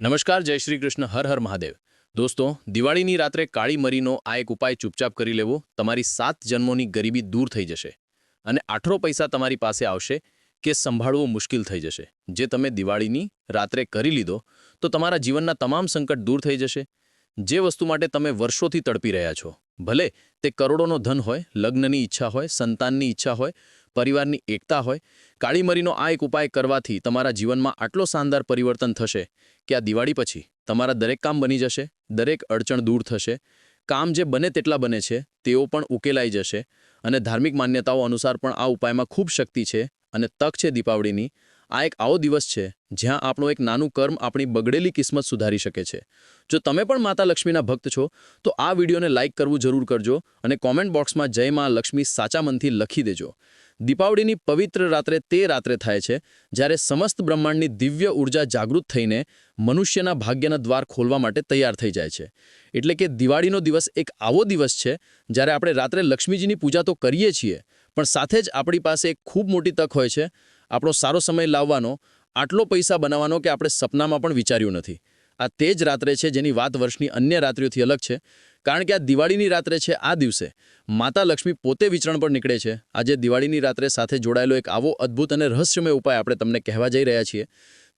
નમસ્કાર, જય શ્રી કૃષ્ણ, હર હર મહાદેવ. દોસ્તો, દિવાળીની રાત્રે કાળી મરીનો આ એક ઉપાય ચૂપચાપ કરી લેવો, તમારી સાત જન્મોની ગરીબી દૂર થઈ જશે. અને આઠરો પૈસા તમારી પાસે આવશે કે સંભાળવું મુશ્કેલ થઈ જશે. જે તમે દિવાળીની રાત્રે કરી લીધો, તો તમારા જીવનના તમામ સંકટ દૂર થઈ જશે. જે વસ્તુ માટે તમે વર્ષોથી તડપી રહ્યા છો, ભલે તે કરોડોનો ધન હોય, લગ્નની ઈચ્છા હોય, સંતાનની ઈચ્છા હોય પરિવારની એકતા હોય, કાળીમરીનો આ એક ઉપાય કરવાથી તમારા જીવનમાં આટલો શાનદાર પરિવર્તન થશે કે આ દિવાળી પછી તમારા દરેક કામ બની જશે, દરેક અડચણ દૂર થશે, કામ જે બને તેટલા બને છે, તેઓ પણ ઉકેલાઈ જશે અને ધાર્મિક માન્યતાઓ અનુસાર પણ આ ઉપાયમાં ખૂબ શક્તિ છે અને તક છે દીપાવળીની. આ એક આવો દિવસ છે જ્યાં આપણું એક નાનું કર્મ આપણી બગડેલી કિસ્મત સુધારી શકે છે. જો તમે પણ માતા લક્ષ્મીના ભક્ત છો, તો આ વિડીયોને લાઇક કરવું જરૂર કરજો અને કોમેન્ટ બોક્સમાં જય માં લક્ષ્મી સાચા મનથી લખી દેજો. દીપાવળીની પવિત્ર રાત્રે તે રાત્રે થાય છે, જ્યારે સમસ્ત બ્રહ્માંડની દિવ્ય ઊર્જા જાગૃત થઈને મનુષ્યના ભાગ્યના દ્વાર ખોલવા માટે તૈયાર થઈ જાય છે. એટલે કે દિવાળીનો દિવસ એક આવો દિવસ છે, જ્યારે આપણે રાત્રે લક્ષ્મીજીની પૂજા તો કરીએ છીએ, પણ સાથે જ આપણી પાસે એક ખૂબ મોટી તક હોય છે. આપણો સારો સમય લાવવાનો, આટલો પૈસા બનાવવાનો કે આપણે સપનામાં પણ વિચાર્યું નથી. આ તે જ રાત્રે છે જેની વાત વર્ષની અન્ય રાત્રિઓથી અલગ છે, કારણ કે આ દિવાળીની રાત્રે છે આ દિવસે. માતા લક્ષ્મી પોતે વિચરણ પર નીકળે છે. આજે દિવાળીની રાત્રે સાથે જોડાયેલો એક આવો અદ્ભુત અને રહસ્યમય ઉપાય આપણે તમને કહેવા જઈ રહ્યા છીએ,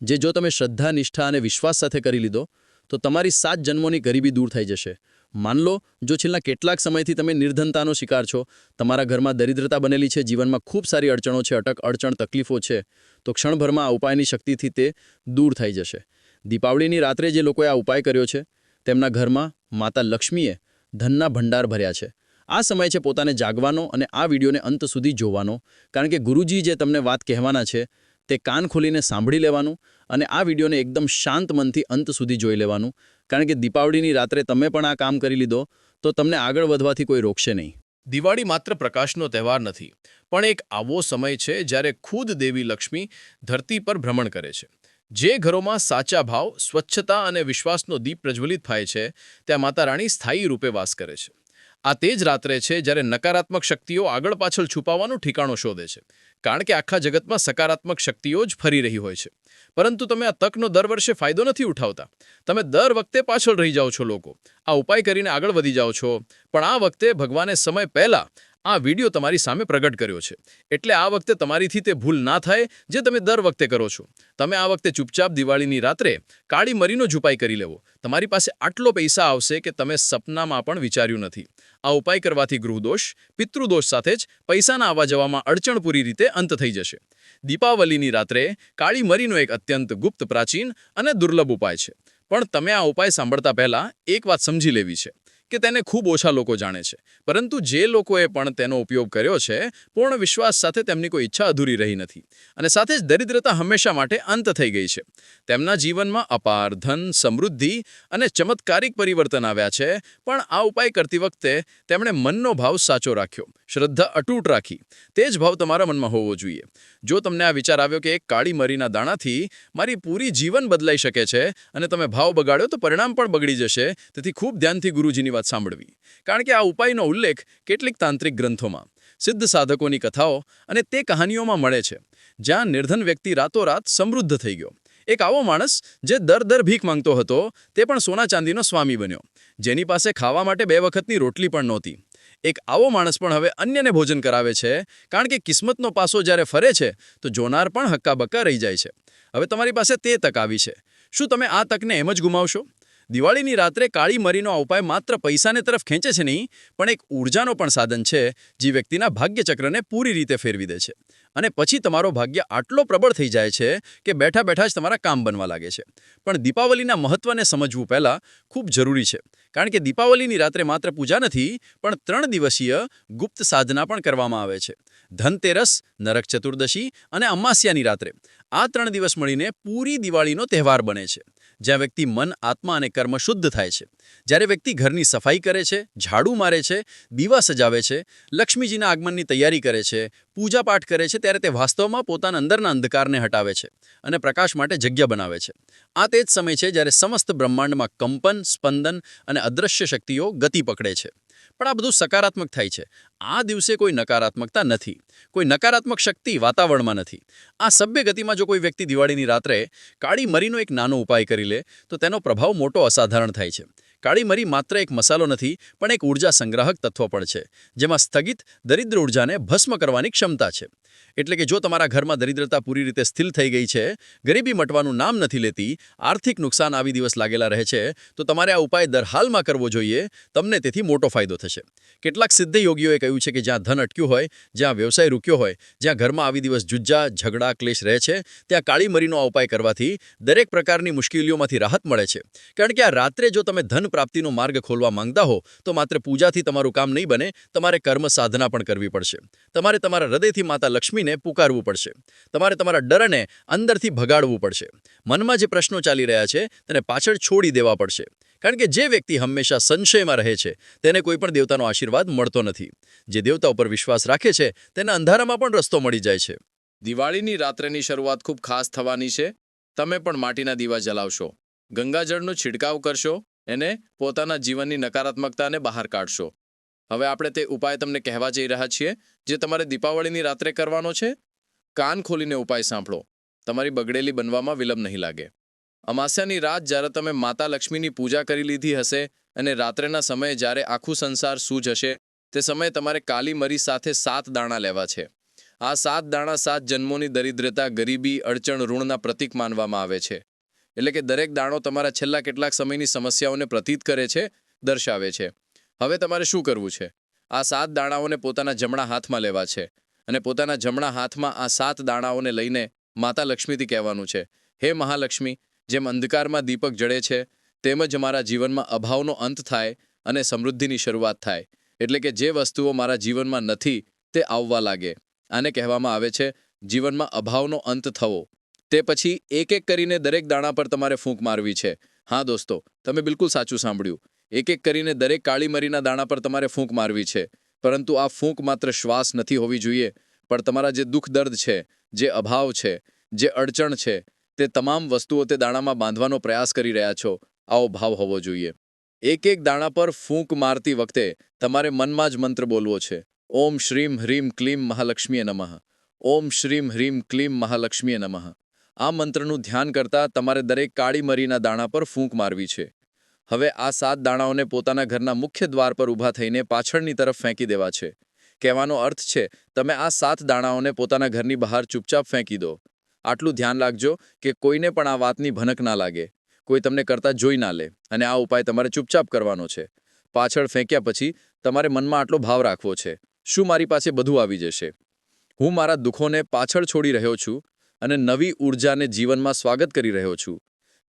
જે જો તમે શ્રદ્ધા, નિષ્ઠા અને વિશ્વાસ સાથે કરી લીધો, તો તમારી સાત જન્મોની ગરીબી દૂર થઈ જશે. માન લો, જો છેલ્લા કેટલાક સમયથી તમે નિર્ધનતાનો શિકાર છો, તમારા ઘરમાં દરિદ્રતા બનેલી છે, જીવનમાં ખૂબ સારી અડચણો છે, અટક અડચણ તકલીફો છે, તો ક્ષણભરમાં આ ઉપાયની શક્તિથી તે દૂર થઈ જશે. દીપાવળીની રાત્રે જે લોકોએ આ ઉપાય કર્યો છે, તેમના ઘરમાં માતા લક્ષ્મીએ ધનના ભંડાર ભર્યા છે. આ સમય છે પોતાને જાગવાનો અને આ વિડીયોને અંત સુધી જોવાનો, કારણ કે ગુરુજી જે તમને વાત કહેવાના છે, તે કાન ખોલીને સાંભળી લેવાનું અને આ વિડીયોને એકદમ શાંત મનથી અંત સુધી જોઈ લેવાનું, કારણ કે દીપાવળીની રાત્રે તમે પણ આ કામ કરી લીધો, તો તમને આગળ વધવાથી કોઈ રોકશે નહીં. દિવાળી માત્ર પ્રકાશનો તહેવાર નથી, પણ એક આવો સમય છે જ્યારે ખુદ દેવી લક્ષ્મી ધરતી પર ભ્રમણ કરે છે. જે ઘરોમાં સાચા ભાવ, સ્વચ્છતા અને વિશ્વાસનો દીપ પ્રજ્વલિત થાય છે, ત્યાં માતા રાણી સ્થાયી રૂપે વાસ કરે છે. આ તે જ રાત્રે છે જ્યારે નકારાત્મક શક્તિઓ આગળ પાછળ છુપાવવાનું ઠીકાણો શોધે છે. કારણ કે આખા જગતમાં સકારાત્મક શક્તિઓ જ ફરી રહી હોય છે. પરંતુ તમે આ તકનો દર વર્ષે ફાયદો નથી ઉઠાવતા. તમે દર વખતે પાછળ રહી જાઓ છો લોકો. આ ઉપાય કરીને આગળ વધી જાઓ છો. પણ આ વખતે ભગવાને સમય પહેલા આ વીડિયો તમારી સામે પ્રગટ કર્યો છે. એટલે આ વખતે તમારીથી તે ભૂલ ના થાય જે તમે દર વખતે કરો છો. તમે આ વખતે ચૂપચાપ દિવાળીની રાત્રે કાળી મરીનો ઝુપાઈ કરી લેવો. તમારી પાસે આટલો પૈસા આવશે કે તમે સપનામાં પણ વિચાર્યું નથી. આ ઉપાય કરવાથી ગૃહદોષ, પિતૃદોષ સાથે જ પૈસાના આવવા જવામાં અડચણ પૂરી રીતે અંત થઈ જશે. દીપાવલીની રાત્રે કાળી મરીનો એક અત્યંત ગુપ્ત પ્રાચીન અને દુર્લભ ઉપાય છે. પણ તમે આ ઉપાય સાંભળતા પહેલાં એક વાત સમજી લેવી છે. કે તેને ખૂબ ઓછા લોકો જાણે છે. પરંતુ જે લોકોએ પણ તેનો ઉપયોગ કર્યો છે, પૂર્ણ વિશ્વાસ સાથે તેમની કોઈ ઈચ્છા અધૂરી રહી નથી. અને સાથે જ દરિદ્રતા હંમેશા માટે અંત થઈ ગઈ છે. તેમના જીવનમાં અપાર ધન, સમૃદ્ધિ અને ચમત્કારિક પરિવર્તન આવ્યા છે, પણ આ ઉપાય કરતી વખતે તેમણે મનનો ભાવ સાચો રાખ્યો, શ્રદ્ધા અટૂટ રાખી. તે જ ભાવ તમારા મનમાં હોવો જોઈએ. જો તમને આ વિચાર આવ્યો કે એક કાળી મરીના દાણાથી મારી પૂરી જીવન બદલાઈ શકે છે અને તમે ભાવ બગાડ્યો તો પરિણામ પણ બગડી જશે, તેથી ખૂબ ધ્યાનથી ગુરુજીની વાત સાંભળવી. કારણ કે આ ઉપાયનો ઉલ્લેખ કેટલીક તાંત્રિક ગ્રંથોમાં, સિદ્ધ સાધકોની કથાઓ અને તે કહાનીઓમાં મળે છે, જ્યાં નિર્ધન વ્યક્તિ રાતોરાત સમૃદ્ધ થઈ ગયો. એક આવો માણસ જે દર દર ભીખ માંગતો હતો, તે પણ સોના ચાંદીનો સ્વામી બન્યો. જેની પાસે ખાવા માટે બે વખતની રોટલી પણ નહોતી. એક આવો માણસ પણ હવે અન્યને ભોજન કરાવે છે, કારણ કે કિસ્મતનો પાસો જ્યારે ફરે છે, તો જોનાર પણ હક્કાબક્કા રહી જાય છે. હવે તમારી પાસે તે તક આવી છે. શું તમે આ તકને એમ જ ગુમાવશો? દિવાળીની રાત્રે કાળી મરીનો આ ઉપાય માત્ર પૈસાને તરફ ખેંચે છે નહીં, પણ એક ઉર્જાનો પણ સાધન છે, જે વ્યક્તિના ભાગ્યચક્રને પૂરી રીતે ફેરવી દે છે. અને પછી તમારો ભાગ્ય આટલો પ્રબળ થઈ જાય છે કે બેઠા બેઠા જ તમારા કામ બનવા લાગે છે. પણ દીપાવલીના મહત્વને સમજવું પહેલાં ખૂબ જરૂરી છે, કારણ કે દીપાવલીની રાત્રે માત્ર પૂજા નથી, પણ ત્રણ દિવસીય ગુપ્ત સાધના પણ કરવામાં આવે છે. ધનતેરસ, નરક ચતુર્દશી અને અમાસ્યાની રાત્રે. આ ત્રણ દિવસ મળીને પૂરી દિવાળીનો તહેવાર બને છે. જ્યાં વ્યક્તિ મન, આત્મા અને કર્મ શુદ્ધ થાય છે. જ્યારે વ્યક્તિ ઘરની સફાઈ કરે છે, ઝાડુ મારે છે, દીવા સજાવે છે, લક્ષ્મીજીના આગમનની તૈયારી કરે છે, પૂજાપાઠ કરે છે, ત્યારે તે વાસ્તવમાં પોતાના અંદરના અંધકારને હટાવે છે અને પ્રકાશ માટે જગ્યા બનાવે છે. આ તે જ સમય છે જ્યારે સમસ્ત બ્રહ્માંડમાં કંપન, સ્પંદન અને અદૃશ્ય શક્તિઓ ગતિ પકડે છે. પણ આ બધું સકારાત્મક થાય છે. આ દિવસે કોઈ નકારાત્મકતા નથી. કોઈ નકારાત્મક શક્તિ વાતાવરણમાં નથી. આ સભ્ય ગતિમાં જો કોઈ વ્યક્તિ દિવાળીની રાત્રે કાળી મરીનો એક નાનો ઉપાય કરી લે, તો તેનો પ્રભાવ મોટો અસાધારણ થાય છે. કાળી મરી માત્ર એક મસાલો નથી, પણ એક ઊર્જા સંગ્રાહક તત્વ પણ છે, જેમાં સ્થગિત દરિદ્ર ઉર્જાને ભસ્મ કરવાની ક્ષમતા છે. એટલે કે જો તમારા ઘરમાં દરિદ્રતા પૂરી રીતે સ્થિર થઈ ગઈ છે, ગરીબી મટવાનું નામ નથી લેતી, આર્થિક નુકસાન આવી દિવસ લાગેલા રહે છે, તો તમારે આ ઉપાય દરહાલમાં કરવો જોઈએ, તમને તેથી મોટો ફાયદો થશે. કેટલાક સિદ્ધ યોગીઓએ કહ્યું છે કે જ્યાં ધન અટક્યું હોય, જ્યાં વ્યવસાય રૂક્યો હોય, જ્યાં ઘરમાં આવી દિવસ જુજ્જા, ઝઘડા, ક્લેશ રહે છે, ત્યાં કાળી મરીનો આ ઉપાય કરવાથી દરેક પ્રકારની મુશ્કેલીઓમાંથી રાહત મળે છે. કારણ કે આ રાત્રે જો તમે ધન પ્રાપ્તિનો માર્ગ ખોલવા માંગતા હો, તો માત્ર પૂજાથી તમારું કામ નહીં બને, તમારે કર્મ સાધના પણ કરવી પડશે. તમારે તમારા હૃદયથી માતા લક્ષ્મીને પુકારવું પડશે. તમારે તમારા ડરને અંદરથી ભગાડવું પડશે. મનમાં જે પ્રશ્નો ચાલી રહ્યા છે, તેને પાછળ છોડી દેવા પડશે. કારણ કે જે વ્યક્તિ હંમેશા સંશયમાં રહે છે, તેને કોઈ પણ દેવતાનો આશીર્વાદ મળતો નથી. જે દેવતા ઉપર વિશ્વાસ રાખે છે, તેને અંધારામાં પણ રસ્તો મળી જાય છે. દિવાળીની રાત્રેની શરૂઆત ખૂબ ખાસ થવાની છે. તમે પણ માટીના દીવા જલાવશો. ગંગાજળનો છિડકાવ કરશો, એને પોતાના જીવનની નકારાત્મકતાને બહાર કાઢશો. હવે આપણે તે ઉપાય તમને કહેવા જઈ રહ્યા છીએ, જે તમારે દીપાવળીની રાત્રે કરવાનો છે. કાન ખોલીને ઉપાય સાંભળો. તમારી બગડેલી બનવામાં વિલંબ નહીં લાગે. અમાસ્યાની રાત જ્યારે તમે માતા લક્ષ્મીની પૂજા કરી લીધી હશે અને રાત્રેના સમયે જ્યારે આખું સંસાર સૂજ હશે, તે સમયે તમારે કાલી મરી સાથે સાત દાણા લેવા છે. આ સાત દાણા સાત જન્મોની દરિદ્રતા, ગરીબી, અડચણ, ઋણના પ્રતીક માનવામાં આવે છે. એટલે કે દરેક દાણો તમારા છેલ્લા કેટલાક સમયની સમસ્યાઓને પ્રતીત કરે છે, દર્શાવે છે. હવે તમારે શું કરવું છે? આ સાત દાણાઓને પોતાના જમણા હાથમાં લેવા છે અને પોતાના જમણા હાથમાં આ સાત દાણાઓને લઈને માતા લક્ષ્મીથી કહેવાનું છે, હે મહાલક્ષ્મી, જેમ અંધકારમાં દીપક જડે છે, તેમજ મારા જીવનમાં અભાવનો અંત થાય અને સમૃદ્ધિની શરૂઆત થાય, એટલે કે જે વસ્તુઓ મારા જીવનમાં નથી, તે આવવા લાગે. આને કહેવામાં આવે છે, જીવનમાં અભાવનો અંત થવો. તે પછી એક એક કરીને દરેક દાણા પર તમારે ફૂંક મારવી છે. હા દોસ્તો, તમે બિલકુલ સાચું સાંભળ્યું. એક એક કરીને દરેક કાળી મરીના દાણા પર તમારે ફૂંક મારવી છે. પરંતુ આ ફૂંક માત્ર શ્વાસ નથી હોવી જોઈએ, પણ તમારા જે દુઃખ દર્દ છે, જે અભાવ છે, જે અડચણ છે, તે તમામ વસ્તુઓ તે દાણામાં બાંધવાનો પ્રયાસ કરી રહ્યા છો. આવો ભાવ હોવો જોઈએ. એક એક દાણા પર ફૂંક મારતી વખતે તમારે મનમાં જ મંત્ર બોલવો છે. ઓમ શ્રીમ હ્રીમ ક્લીમ મહાલક્ષ્મીએ નમઃ. ઓમ શ્રીમ હ્રીમ ક્લીમ મહાલક્ષ્મીએ નમઃ. આ મંત્રનું ધ્યાન કરતા તમારે દરેક કાળી મરીના દાણા પર ફૂંક મારવી છે. હવે આ સાત દાણાઓને પોતાના ઘરના મુખ્ય દ્વાર પર ઊભા થઈને પાછળની તરફ ફેંકી દેવા છે. કહેવાનો અર્થ છે, તમે આ સાત દાણાઓને પોતાના ઘરની બહાર ચૂપચાપ ફેંકી દો. આટલું ધ્યાન રાખજો કે કોઈને પણ આ વાતની ભનક ના લાગે. કોઈ તમને કરતા જોઈ ના લે અને આ ઉપાય તમારે ચૂપચાપ કરવાનો છે. પાછળ ફેંક્યા પછી તમારે મનમાં આટલો ભાવ રાખવો છે. શું મારી પાસે બધું આવી જશે? હું મારા દુઃખોને પાછળ છોડી રહ્યો છું અને નવી ઊર્જાને જીવનમાં સ્વાગત કરી રહ્યો છું.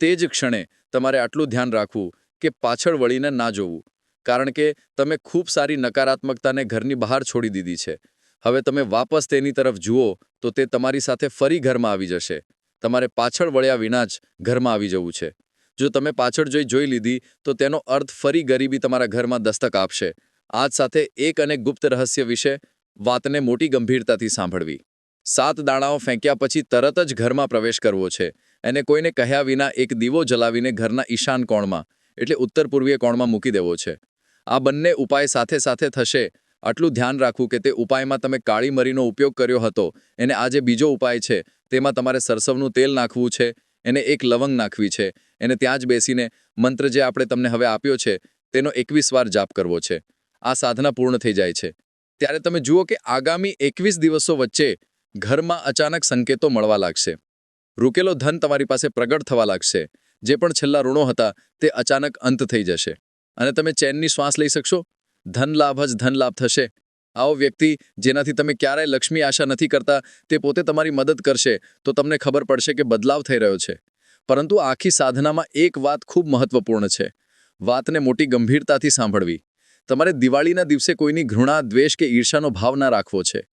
તે જ ક્ષણે તમારે આટલું ધ્યાન રાખવું કે પાછળ વળીને ના જોવું. કારણ કે તમે ખૂબ સારી નકારાત્મકતાને ઘરની બહાર છોડી દીધી છે. હવે તમે વાપસ તેની તરફ જુઓ, તો તે તમારી સાથે ફરી ઘરમાં આવી જશે. તમારે પાછળ વળ્યા વિના જ ઘરમાં આવી જવું છે. જો તમે પાછળ જોઈ જોઈ લીધી, તો તેનો અર્થ ફરી ગરીબી તમારા ઘરમાં દસ્તક આપશે. આજ સાથે એક અને ગુપ્ત રહસ્ય વિશે વાતને મોટી ગંભીરતાથી સાંભળવી. સાત દાણાઓ ફેંક્યા પછી તરત જ ઘરમાં પ્રવેશ કરવો છે. અને કોઈને કહ્યા વિના એક દીવો જલાવીને ઘરના ઈશાન કોણમાં એટલે ઉત્તર પૂર્વીય કોણમાં મૂકી દેવો છે. આ બંને ઉપાય સાથે સાથે થશે. આટલું ધ્યાન રાખવું કે તે ઉપાયમાં તમે કાળી મરીનો ઉપયોગ કર્યો હતો. એને આ જે બીજો ઉપાય છે, તેમાં તમારે સરસવનું તેલ નાખવું છે. એને એક લવંગ નાખવી છે. એને ત્યાં જ બેસીને મંત્ર જે આપણે તમને હવે આપ્યો છે, તેનો એકવીસ વાર જાપ કરવો છે. આ સાધના પૂર્ણ થઈ જાય છે. ત્યારે તમે જુઓ કે આગામી એકવીસ દિવસો વચ્ચે ઘરમાં અચાનક સંકેતો મળવા લાગશે. રૂકેલો ધન તમારી પાસે પ્રગટ થવા લાગશે. જે પણ છેલ્લા ઋણો હતા, તે અચાનક અંત થઈ જશે. અને તમે ચેનની શ્વાસ લઈ શકશો? ધન લાભ જ ધન લાભ થશે. આવો વ્યક્તિ જેનાથી તમે ક્યારેય લક્ષ્મી આશા નથી કરતા, તે પોતે તમારી મદદ કરશે, તો તમને ખબર પડશે કે બદલાવ થઈ રહ્યો છે. પરંતુ આખી સાધનામાં એક વાત ખૂબ મહત્વપૂર્ણ છે. વાતને મોટી ગંભીરતાથી સાંભળવી. તમારે દિવાળીના દિવસે કોઈની ઘૃણા, દ્વેષ કે ઈર્ષાનો ભાવ ના રાખવો છે.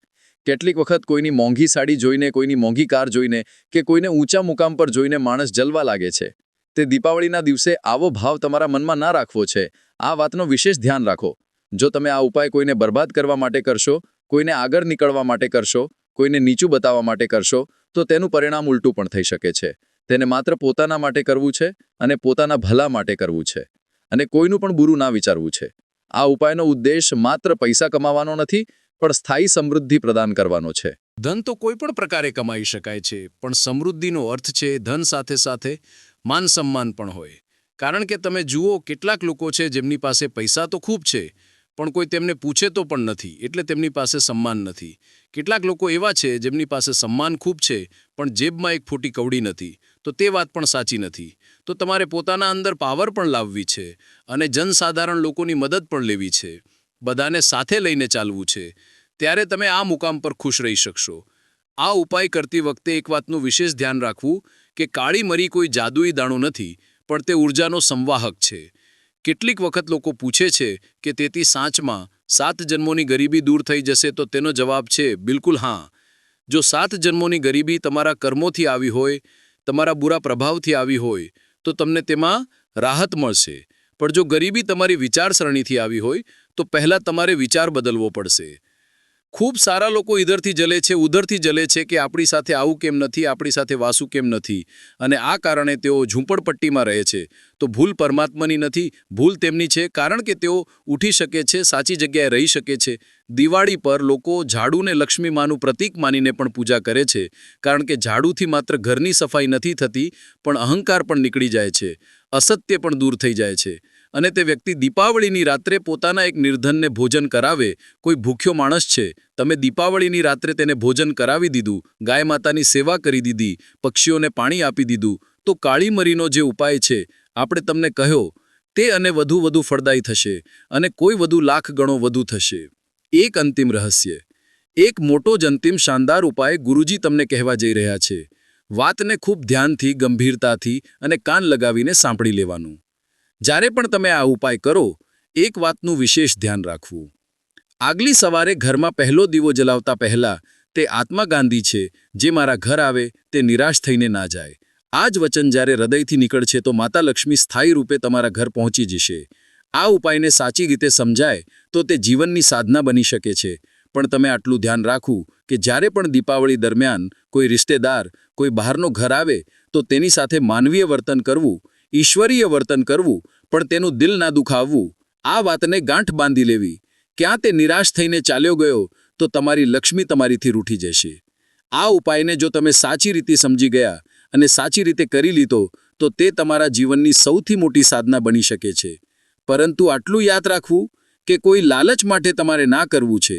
કેટલીક વખત કોઈની મોંઘી સાડી જોઈને, કોઈની મોંઘી કાર જોઈને, કે કોઈને ઊંચા મુકામ પર જોઈને માણસ જલવા લાગે છે. તે દીપાવળીના દિવસે આવો ભાવ તમારા મનમાં ના રાખવો છે. આ વાતનો વિશેષ ધ્યાન રાખો. જો તમે આ ઉપાય કોઈને બરબાદ કરવા માટે કરશો, કોઈને આગળ નીકળવા માટે કરશો, કોઈને નીચું બતાવવા માટે કરશો, તો તેનું પરિણામ ઉલટું પણ થઈ શકે છે. તેને માત્ર પોતાના માટે કરવું છે અને પોતાના ભલા માટે કરવું છે. અને કોઈનું પણ બુરું ના વિચારવું છે. આ ઉપાયનો ઉદ્દેશ માત્ર પૈસા કમાવાનો નથી, પણ સ્થાયી સમૃદ્ધિ પ્રદાન કરવાનો છે. ધન તો કોઈ પણ પ્રકારે કમાઈ શકાય છે, પણ સમૃદ્ધિનો અર્થ છે ધન સાથે સાથે માન સન્માન પણ હોય. કારણ કે તમે જુઓ, કેટલાક લોકો છે જેમની પાસે પૈસા તો ખૂબ છે, પણ કોઈ તેમને પૂછે તો પણ નથી, એટલે તેમની પાસે સન્માન નથી. કેટલાક લોકો એવા છે જેમની પાસે સન્માન ખૂબ છે, પણ જેબમાં એક ફૂટી કવડી નથી. તો તે વાત પણ સાચી નથી. તો તમારે પોતાના અંદર પાવર પણ લાવવી છે અને જનસાધારણ લોકોની મદદ પણ લેવી છે. બધાને સાથે લઈને ચાલવું છે. ત્યારે તમે આ મુકામ પર ખુશ રહી શકશો. આ ઉપાય કરતી વખતે એક વાતનું વિશેષ ધ્યાન રાખવું કે કાળી મરી કોઈ જાદુઈ દાણું નથી, પણ તે ઊર્જાનો સંવાહક છે. કેટલીક વખત લોકો પૂછે છે કે તેથી સાંચમાં સાત જન્મોની ગરીબી દૂર થઈ જશે તો તેનો જવાબ છે, બિલકુલ હા. જો સાત જન્મોની ગરીબી તમારા કર્મોથી આવી હોય, તમારા બુરા પ્રભાવથી આવી હોય, તો તમને તેમાં રાહત મળશે. પણ જો ગરીબી તમારી વિચારસરણીથી આવી હોય, તો પહેલાં તમારે વિચાર બદલવો પડશે. ખૂબ સારા લોકો ઈધરથી જલે છે, ઉધરથી જલે છે કે આપણી સાથે આવું કેમ નથી, આપણી સાથે વાસુ કેમ નથી. અને આ કારણે તેઓ ઝૂંપડપટ્ટીમાં રહે છે. તો ભૂલ પરમાત્માની નથી, ભૂલ તેમની છે, કારણ કે તેઓ ઉઠી શકે છે, સાચી જગ્યાએ રહી શકે છે. દિવાળી પર લોકો ઝાડુને લક્ષ્મી માનું પ્રતીક માનીને પણ પૂજા કરે છે. કારણ કે ઝાડુથી માત્ર ઘરની સફાઈ નથી થતી, પણ અહંકાર પણ નીકળી જાય છે. અસત્ય પણ દૂર થઈ જાય છે. અને તે વ્યક્તિ દીપાવળીની રાત્રે પોતાના એક નિર્ધનને ભોજન કરાવે, કોઈ ભૂખ્યો માણસ છે, તમે દીપાવળીની રાત્રે તેને ભોજન કરાવી દીધું, ગાય માતાની સેવા કરી દીધી, પક્ષીઓને પાણી આપી દીધું, તો કાળીમરીનો જે ઉપાય છે, આપણે તમને કહ્યો, તે અને વધુ વધુ ફળદાયી થશે, અને કોઈ વધુ લાખ ગણો વધુ થશે. એક અંતિમ રહસ્ય. એક મોટો જ અંતિમ શાનદાર ઉપાય ગુરુજી તમને કહેવા જઈ રહ્યા છે. વાતને ખૂબ ધ્યાનથી, ગંભીરતાથી અને કાન લગાવીને સાંભળી લેવાનું. જ્યારે પણ તમે આ ઉપાય કરો, એક વાતનું વિશેષ ધ્યાન રાખવું. આગલી સવારે ઘરમાં પહેલો દીવો જલાવતા પહેલા તે આત્મા ગાંધી છે, જે મારા ઘર આવે તે નિરાશ થઈને ના જાય. આ જ વચન જ્યારે હૃદયથી નીકળશે તો માતા લક્ષ્મી સ્થાયી રૂપે તમારા ઘર પહોંચી જશે. આ ઉપાયને સાચી રીતે સમજાય તો તે જીવનની સાધના બની શકે છે. પણ તમે આટલું ધ્યાન રાખવું કે જ્યારે પણ દીપાવળી દરમિયાન કોઈ રિશ્તેદાર કોઈ બહારનો ઘર આવે, તો તેની સાથે માનવીય વર્તન કરવું, ઈશ્વરીય વર્તન કરવું, પણ તેનું દિલ ના દુખાવવું, આ વાતને ગાંઠ બાંધી લેવી. ક્યાં તે નિરાશ થઈને ચાલ્યો ગયો, તો તમારી લક્ષ્મી તમારીથી રૂઠી જશે. આ ઉપાયને જો તમે સાચી રીતે સમજી ગયા અને સાચી રીતે કરી લીધો, તો તે તમારા જીવનની સૌથી મોટી સાધના બની શકે છે. પરંતુ આટલું યાદ રાખવું કે કોઈ લાલચ માટે તમારે ના કરવું છે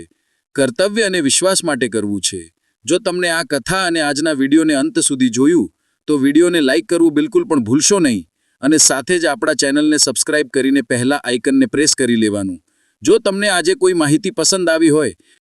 કર્તવ્ય અને વિશ્વાસ માટે કરવું છે. જો તમને આ કથા અને આજના વિડીયોને અંત સુધી જોયું, તો વિડીયોને લાઇક કરવું બિલકુલ પણ ભૂલશો નહીં અને સાથે જ આપણા ચેનલને સબસ્ક્રાઇબ કરીને પહેલાં આઇકનને પ્રેસ કરી લેવાનું. જો તમને આજે કોઈ માહિતી પસંદ આવી હોય